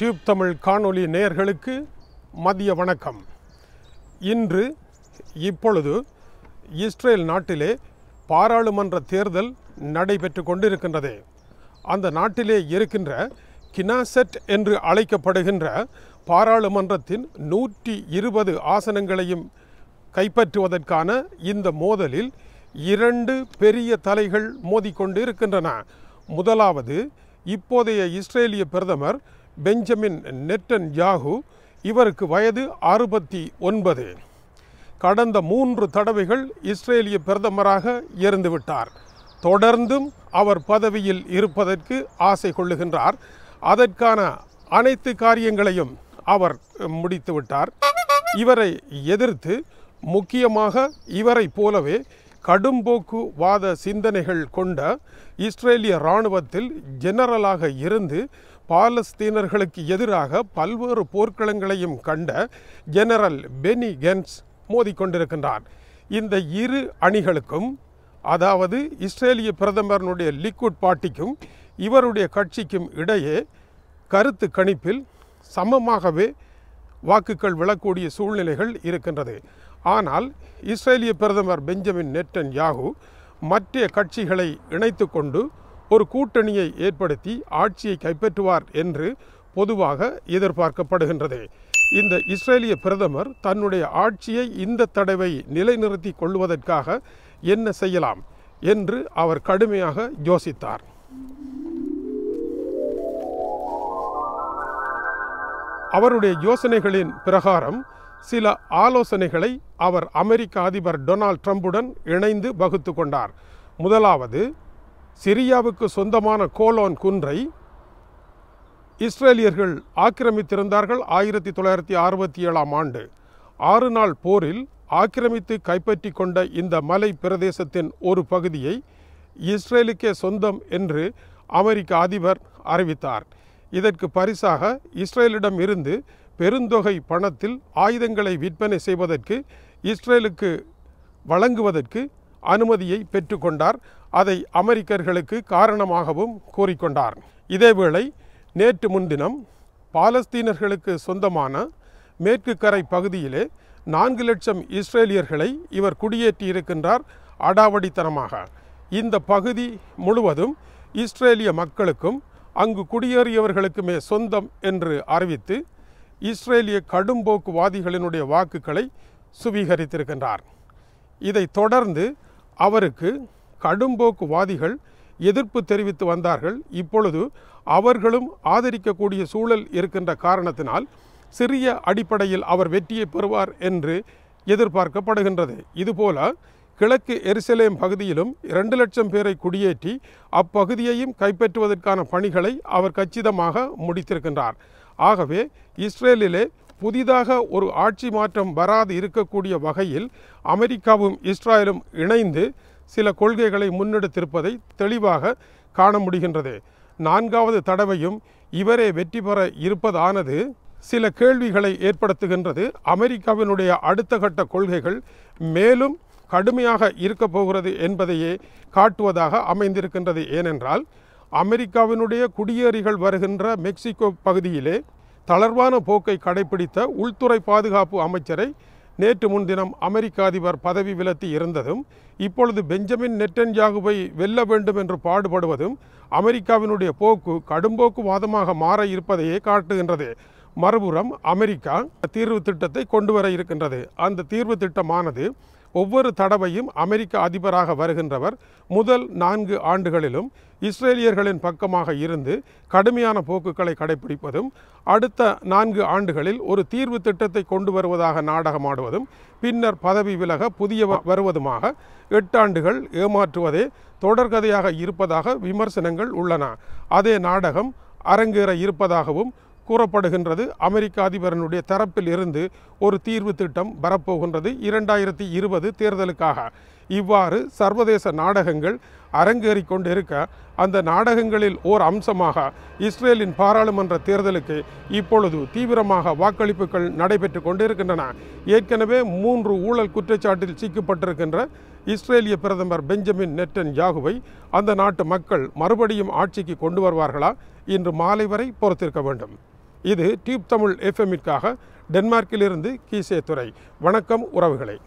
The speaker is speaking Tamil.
டியூப் தமிழ் காணொளி நேயர்களுக்கு மதிய வணக்கம். இன்று இப்பொழுது இஸ்ரேல் நாட்டிலே பாராளுமன்ற தேர்தல் நடைபெற்று கொண்டிருக்கின்றது. அந்த நாட்டிலே இருக்கின்ற கினாசெட் என்று அழைக்கப்படுகின்ற பாராளுமன்றத்தின் நூற்றி இருபது ஆசனங்களையும் கைப்பற்றுவதற்கான இந்த மோதலில் இரண்டு பெரிய தலைகள் மோதிக்கொண்டு இருக்கின்றன முதலாவது இப்போதைய இஸ்ரேலிய பிரதமர் பெஞ்சமின் நெட்டன் யாகு இவருக்கு வயது அறுபத்தி ஒன்பது. கடந்த மூன்று தடவைகள் இஸ்ரேலிய பிரதமராக இருந்துவிட்டார். தொடர்ந்தும் அவர் பதவியில் இருப்பதற்கு ஆசை கொள்ளுகின்றார். அதற்கான அனைத்து காரியங்களையும் அவர் முடித்து விட்டார் இவரை எதிர்த்து முக்கியமாக இவரை போலவே கடும்போக்கு வாத சிந்தனைகள் கொண்ட இஸ்ரேலிய இராணுவத்தில் ஜெனரலாக இருந்து பாலஸ்தீனர்களுக்கு எதிராக பல்வேறு போர்க்களங்களையும் கண்ட ஜெனரல் பெனி கென்ஸ் மோதிக்கொண்டிருக்கின்றார் இந்த இரு அணிகளுக்கும் அதாவது இஸ்ரேலிய பிரதமரனுடைய லிக்குட் பார்ட்டிக்கும் இவருடைய கட்சிக்கும் இடையே கருத்து கணிப்பில் சமமாகவே வாக்குகள் விழக்கூடிய சூழ்நிலைகள் இருக்கின்றது. ஆனால் இஸ்ரேலிய பிரதமர் பெஞ்சமின் நெட்டன் யாகு மற்ற கட்சிகளை இணைத்து கொண்டு ஒரு கூட்டணியை ஏற்படுத்தி ஆட்சியை கைப்பற்றுவார் என்று பொதுவாக எதிர்பார்க்கப்படுகின்றது. இந்த இஸ்ரேலிய பிரதமர் தன்னுடைய ஆட்சியை இந்த தடவை நிலைநிறுத்தி கொள்வதற்காக என்ன செய்யலாம் என்று அவர் கடுமையாக யோசித்தார். அவருடைய யோசனைகளின் பிரகாரம் சில ஆலோசனைகளை அவர் அமெரிக்க அதிபர் டொனால்ட் ட்ரம்புடன் இணைந்து வகுத்து கொண்டார். முதலாவது சிரியாவுக்கு சொந்தமான கோலோன் குன்றை இஸ்ரேலியர்கள் ஆக்கிரமித்திருந்தார்கள் ஆயிரத்தி தொள்ளாயிரத்தி அறுபத்தி ஏழாம் ஆண்டு. ஆறு நாள் போரில் ஆக்கிரமித்து கைப்பற்றி கொண்ட இந்த மலை பிரதேசத்தின் ஒரு பகுதியை இஸ்ரேலுக்கே சொந்தம் என்று அமெரிக்க அதிபர் அறிவித்தார். இதற்கு பரிசாக இஸ்ரேலிடம் இருந்து பெருந்தொகை பணத்தில் ஆயுதங்களை விற்பனை செய்வதற்கு இஸ்ரேலுக்கு வழங்குவதற்கு அனுமதியை பெற்றுக்கொண்டார் அதை அமெரிக்கர்களுக்கு காரணமாகவும் கூறிக்கொண்டார். இதேவேளை நேற்று முன்தினம் பாலஸ்தீனர்களுக்கு சொந்தமான மேற்கு கரை பகுதியிலே நான்கு லட்சம் இஸ்ரேலியர்களை இவர் குடியேற்றியிருக்கின்றார் அடாவடித்தனமாக. இந்த பகுதி முழுவதும் இஸ்ரேலிய மக்களுக்கும் அங்கு குடியேறியவர்களுக்குமே சொந்தம் என்று அறிவித்து இஸ்ரேலிய கடும்போக்குவாதிகளினுடைய வாக்குகளை சுவீகரித்திருக்கின்றார். இதை தொடர்ந்து அவருக்கு கடும்போக்குவாதிகள் எதிர்ப்பு தெரிவித்து வந்தார்கள். இப்பொழுது அவர்களும் ஆதரிக்கக்கூடிய சூழல் இருக்கின்ற காரணத்தினால் சிறிய அடிப்படையில் அவர் வெற்றியை பெறுவார் என்று எதிர்பார்க்கப்படுகின்றது. இதுபோல கிழக்கு எருசலேம் பகுதியிலும் இரண்டு லட்சம் பேரை குடியேற்றி அப்பகுதியையும் கைப்பற்றுவதற்கான பணிகளை அவர் கச்சிதமாக முடித்திருக்கின்றார். ஆகவே இஸ்ரேலிலே புதிதாக ஒரு ஆட்சி மாற்றம் வராது இருக்கக்கூடிய வகையில் அமெரிக்காவும் இஸ்ரேலும் இணைந்து சில கொள்கைகளை முன்னெடுத்திருப்பதை தெளிவாக காண முடிகின்றது. நான்காவது தடவையும் இவரே வெற்றி பெற இருப்பதானது சில கேள்விகளை ஏற்படுத்துகின்றது. அமெரிக்காவினுடைய அடுத்த கட்ட கொள்கைகள் மேலும் கடுமையாக இருக்கப் போகிறது என்பதையே காட்டுவதாக அமைந்திருக்கின்றது. ஏனென்றால் அமெரிக்காவினுடைய குடியேறிகள் வருகின்ற மெக்சிகோ பகுதியிலே தளர்வான போக்கை கடைபிடித்த உள்துறை பாதுகாப்பு அமைச்சரை நேற்று முன்தினம் அமெரிக்க அதிபர் பதவி விலத்தி இருந்ததும் இப்பொழுது பெஞ்சமின் நெட்டன்யாகுவை வெல்ல வேண்டும் என்று பாடுபடுவதும் அமெரிக்காவினுடைய போக்கு கடும்போக்கு வாதமாக மாற இருப்பதையே காட்டுகின்றது. மறுபுறம் அமெரிக்கா தீர்வு திட்டத்தை கொண்டு வர இருக்கின்றது. அந்த தீர்வு திட்டமானது ஒவ்வொரு தடவையும் அமெரிக்க அதிபராக வருகின்றவர் முதல் நான்கு ஆண்டுகளிலும் இஸ்ரேலியர்களின் பக்கமாக இருந்து கடுமையான போக்குகளை கடைபிடிப்பதும் அடுத்த நான்கு ஆண்டுகளில் ஒரு தீர்வு திட்டத்தை கொண்டு வருவதாக நாடகமாடுவதும் பின்னர் பதவி விலக புதிய வருவதுமாக எட்டாண்டுகள் ஏமாற்றுவதே தொடர்கதையாக இருப்பதாக விமர்சனங்கள் உள்ளன. அதே நாடகம் அரங்கேற இருப்பதாகவும் கூறப்படுகின்றது. அமெரிக்க அதிபரனுடைய தரப்பில் இருந்து ஒரு தீர்வு திட்டம் வரப்போகின்றது இரண்டாயிரத்தி இருபது தேர்தலுக்காக. இவ்வாறு சர்வதேச நாடகங்கள் அரங்கேறி கொண்டிருக்க அந்த நாடகங்களில் ஓர் அம்சமாக இஸ்ரேலின் பாராளுமன்ற தேர்தலுக்கு இப்பொழுது தீவிரமாக வாக்களிப்புகள் நடைபெற்று கொண்டிருக்கின்றன. ஏற்கனவே மூன்று ஊழல் குற்றச்சாட்டில் சிக்கப்பட்டிருக்கின்ற இஸ்ரேலிய பிரதமர் பெஞ்சமின் நெட்டன் யாகுவை அந்த நாட்டு மக்கள் மறுபடியும் ஆட்சிக்கு கொண்டு வருவார்களா? இன்று மாலை வரை பொறுத்திருக்க வேண்டும். இது டியூப் தமிழ் எஃப்எம்மிற்காக டென்மார்க்கிலிருந்து கீசே துறை வணக்கம் உறவுகளை.